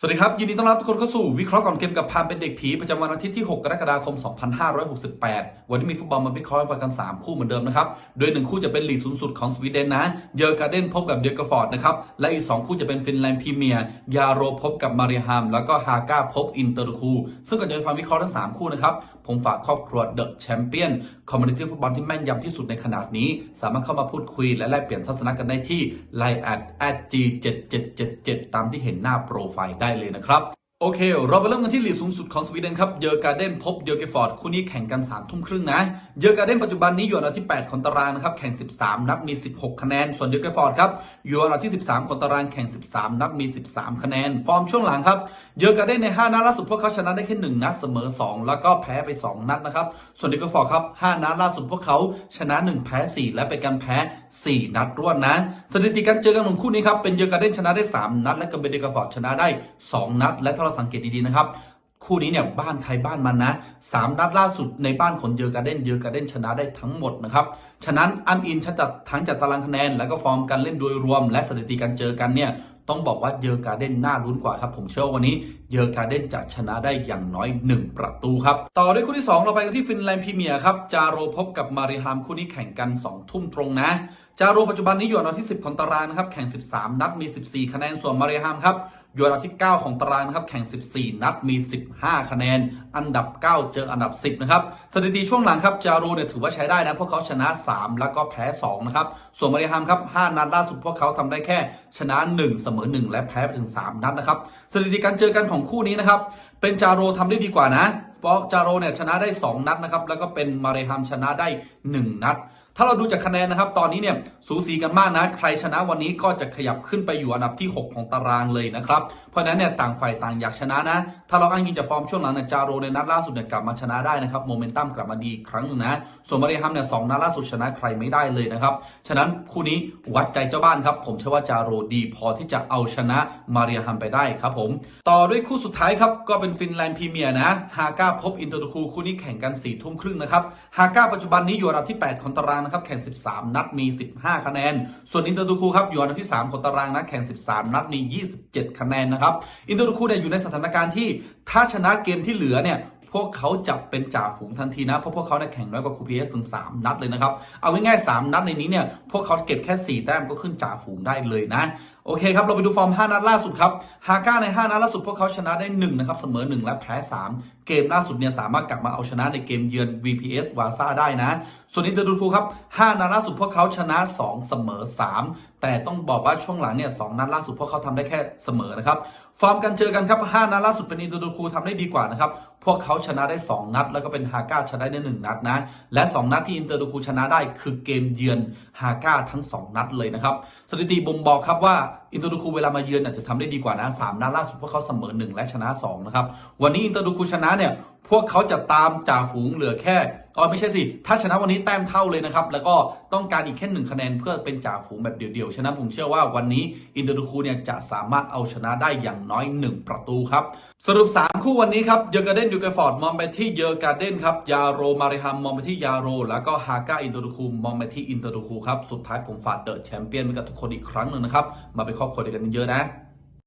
สวัสดีครับ ยินดีต้อนรับทุกคนเข้าสู่วิเคราะห์ก่อนเกมกับพามเป็นเด็กผีประจำวันอาทิตย์ที่ 6 กรกฎาคม 2568 วันนี้มีฟุตบอลมาวิเคราะห์กัน 3 คู่เหมือนเดิมนะครับ โดย 1 คู่จะเป็นลีกสูงสุดของสวีเดนนะ เยอร์การ์เดนพบกับเดอร์กฟอร์ดนะครับ และอีก 2 คู่จะเป็นฟินแลนด์พรีเมียร์ ยาโรพบกับมาริฮามแล้วก็ฮาก้าพบอินเตอร์คู ซึ่งก่อนจะไปฟังวิเคราะห์ทั้ง 3 คู่นะครับ ผมฝากครอบครัวเดอะแชมเปี้ยนคอมมูนิตี้ฟุตบอลที่แม่นยำที่สุดในขนาดนี้ สามารถเข้ามาพูดคุยและแลกเปลี่ยนทัศนะกันได้ที่ line at g 7 7 7 7ตามที่เห็นหน้าโปรไฟล์ได้เลยนะครับ โอเค เราไปเริ่มกันที่ลีกสูงสุดของสวีเดนครับ เยอร์การ์เดนพบเดลเกฟอร์ด คู่นี้แข่งกัน3ามทุ่มครึ่งนะ เยอร์การ์เดนปัจจุบันนี้อยู่อันดับที่ 8 ของตารางนะครับ แข่ง 13 นัดมี 16 คะแนน ส่วนเดลเกฟอร์ดครับ อยู่อันดับที่ 13 ของตาราง แข่ง 13 นัดมี 13 คะแนน ฟอร์มช่วงหลังครับ เยอร์การ์เดนใน 5 นัดล่าสุดพวกเขาชนะได้แค่1นัดเสมอ 2 แล้วก็แพ้ไป 2 นัดนะครับ ส่วนเดลเกฟอร์ดครับ5นัดล่าสุดพวกเขาชนะ 1 แพ้ 4 และเป็นการแพ้4 นัดรวดนะ สถิติการเจอกันของคู่นี้ครับเป็นเยอร์การ์เดนชนะได้ 3 นัด และก็เบนเดลเกฟอร์ดชนะได้ 2 นัด และถ้าเราสังเกตดีๆนะครับ คู่นี้เนี่ยบ้านใครบ้านมันนะสามนัดล่าสุดในบ้านของเยอร์การเดนเยอร์การเดนชนะได้ทั้งหมดนะครับ ฉะนั้นอันอินชัดจากทั้งจากตารางคะแนน แล้วก็ฟอร์มการเล่นโดยรวม และสถิติการเจอกันเนี่ยต้องบอกว่าเยอร์การเดนน่าลุ้นกว่าครับ ผมเชื่อวันนี้เยอร์การเดนจะชนะได้อย่างน้อย 1 ประตูครับ ต่อด้วยคู่ที่ 2 เราไปกันที่ฟินแลนด์พรีเมียร์ครับ จาโรพบกับมาริฮามคู่นี้แข่งกัน 2 ทุ่มตรงนะ จาโรปัจจุบันนี้อยู่อันดับที่ 10 ของตารางนะครับ แข่ง 13 นัดมี 14 คะแนนส่วนมาริฮามครับ อยู่อันดับที่ 9 ของตารางนะครับ แข่ง 14 นัดมี 15 คะแนน อันดับ 9 เจออันดับ 10 นะครับ สถิติช่วงหลังครับ จารูเนี่ยถือว่าใช้ได้นะ พวกเขาชนะ 3 แล้วก็แพ้ 2 นะครับ ส่วนมาริฮามครับ 5 นัดล่าสุดพวกเขาทำได้แค่ชนะ 1 เสมอ 1 และแพ้ไปถึง 3 นัดนะครับ สถิติการเจอกันของคู่นี้นะครับ เป็นจาโรทำได้ดีกว่านะ เพราะจาโรเนี่ยชนะได้ 2 นัดนะครับ แล้วก็เป็นมาเรฮามชนะได้ 1 นัด ถ้าเราดูจากคะแนนนะครับ ตอนนี้เนี่ยสูสีกันมากนะ ใครชนะวันนี้ก็จะขยับขึ้นไปอยู่อันดับที่ 6 ของตารางเลยนะครับ เพราะนั้นเนี่ยต่างฝ่ายต่างอยากชนะนะ ถ้าเราอ้างอิงจากฟอร์มช่วงหลังเนี่ยจาโรในนัดล่าสุดเนี่ยกลับมาชนะได้นะครับ โมเมนตัมกลับมาดีครั้งหนึงนะ ส่วนมาเรฮัมเนี่ยสองนัดล่าสุดชนะใครไม่ได้เลยนะครับ ฉะนั้นคู่นี้วัดใจเจ้าบ้านครับ ผมเชื่อว่าจาโรดีพอที่จะเอาชนะมาเรฮัมไปได้ครับผม ต่อด้วยคู่สุดท้ายครับก็เป็นฟินแลนด์พรีเมียร์นะฮาก้าพบอินเตอร์คูคู่นี้แข่งกัน4ี่ทุ่มครึ่งนะครับฮาก้าปัจจุบันนี้อยู่อันดับที่ 8 ของตารางนะครับแข่ง 13 นัดมี 15 คะแนน ส่วนอินเตอร์คูครับอยู่อันดับที่ 3 ของตารางนะแข่ง 13 นัดมี 27 คะแนนนะครับอินเตอร์คูเนี่ยอยู่ในสถานการณ์ที่ถ้าชนะเกมที่เหลือเนี่ย พวกเขาจะเป็นจ่าฝูงทันทีนะ เพราะพวกเขาเนี่ยแข่งน้อยกว่าคูพีเอสถึง 3 นัดเลยนะครับ เอาง่ายๆ3นัดในนี้เนี่ย พวกเขาเก็บแค่ 4 แต้มก็ขึ้นจ่าฝูงได้เลยนะ โอเคครับ เราไปดูฟอร์ม 5 นัดล่าสุดครับ ฮาก้าใน 5 นัดล่าสุดพวกเขาชนะได้ 1 นะครับ เสมอ 1 และแพ้ 3 เกมล่าสุดเนี่ยสามารถกลับมาเอาชนะในเกมเยือน VPS วาซ่าได้นะ ส่วนอินเตอร์ดูคูครับ 5 นัดล่าสุดพวกเขาชนะ 2 เสมอ 3 แต่ต้องบอกว่าช่วงหลังเนี่ยสนัดล่าสุดพวกเขาทำได้แค่เสมอนะครับ ฟอร์มการเจอกันครับ 5 นัดล่าสุดเป็นอินเตอร์ดูคูทำได้ดีกว่านะครับพวกเขาชนะได้ 2 นัด แล้วก็เป็นฮาก้าชนะได้1นัดนะ และ 2 นัดที่อินเตอร์ดูคูชนะได้คือเกมเยือนฮาก้าทั้ง 2 นัดเลยนะครับ สถิติบ่งบอกครับว่าอินเตอร์ดูคูเวลามาเยือนอาจจะทำได้ดีกว่านะ3นัดล่าสุดพวกเขาเสมอ1และชนะ2นะครับวันนี้อินเตอร์ดูคูชนะเนี่ย พวกเขาจะตามจ่าฝูงเหลือแค่อ๋อไม่ใช่สิ ถ้าชนะวันนี้แต้มเท่าเลยนะครับ แล้วก็ต้องการอีกแค่หนึ่งคะแนนเพื่อเป็นจ่าฝูงแบบเดี่ยวๆ ฉะนั้นผมเชื่อว่าวันนี้อินเตอร์ดูคูเนี่ยจะสามารถเอาชนะได้อย่างน้อย 1 ประตูครับ สรุป 3 คู่วันนี้ครับ เยอร์การ์เดนยูเกฟอร์ดมองไปที่เยอร์การ์เดนครับ ยาโรมาริฮัมมองไปที่ยาโร แล้วก็ฮาก้าอินเตอร์ดูคูมองไปที่อินเตอร์ดูคูครับ สุดท้ายผมฝากเดอะแชมเปี้ยนไว้กับทุกคนอีกครั้งหนึ่งนะครับ มาเป็นครอบครัวเดียวกันเยอะนะ